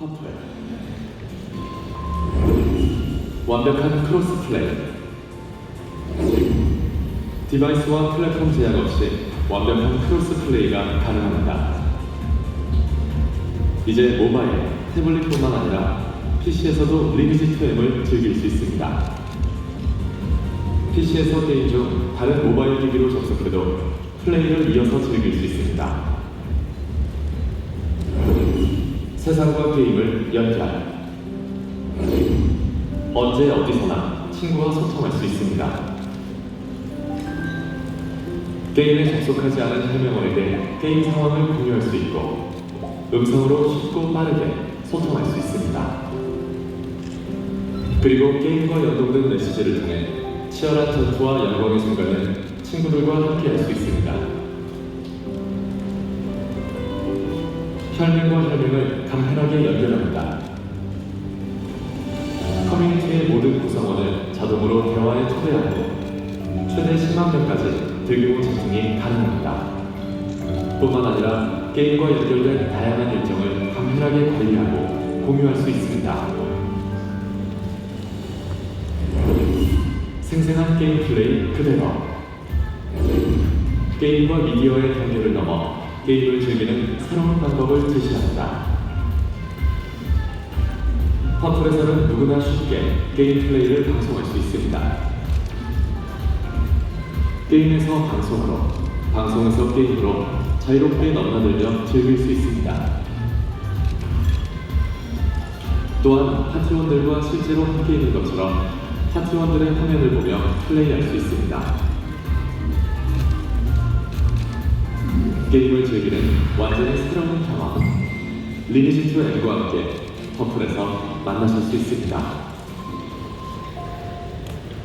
퍼플 완벽한 크로스 플레이 디바이스와 플랫폼 제약 없이 완벽한 크로스 플레이가 가능합니다. 이제 모바일, 태블릿뿐만 아니라 PC에서도 리니지 2M을 즐길 수 있습니다. PC에서 게임 중 다른 모바일 기기로 접속해도 플레이를 이어서 즐길 수 있습니다. 세상과 게임을 연결. 언제 어디서나 친구와 소통할 수 있습니다. 게임에 접속하지 않은 해명어에게 게임 상황을 공유할 수 있고 음성으로 쉽고 빠르게 소통할 수 있습니다. 그리고 게임과 연동된 메시지를 통해 치열한 전투와 영광의 순간을 친구들과 함께할 수 있습니다. 혈맹과 혈맹을 간편하게 연결합니다. 커뮤니티의 모든 구성원을 자동으로 대화에 초대하고 최대 10만 명까지 대규모 채팅이 가능합니다. 뿐만 아니라 게임과 연결된 다양한 일정을 간편하게 관리하고 공유할 수 있습니다. 생생한 게임 플레이 그대로 게임과 미디어의 경계를 넘어 게임을 즐기는 새로운 방법을 제시합니다. 퍼플에서는 누구나 쉽게 게임 플레이를 방송할 수 있습니다. 게임에서 방송으로, 방송에서 게임으로 자유롭게 넘나들며 즐길 수 있습니다. 또한 파티원들과 실제로 함께 있는 것처럼 파티원들의 화면을 보며 플레이할 수 있습니다. 게임을 즐기는 완전히 새로운 경험. 리니지2M과 함께 퍼플에서 만나실 수 있습니다.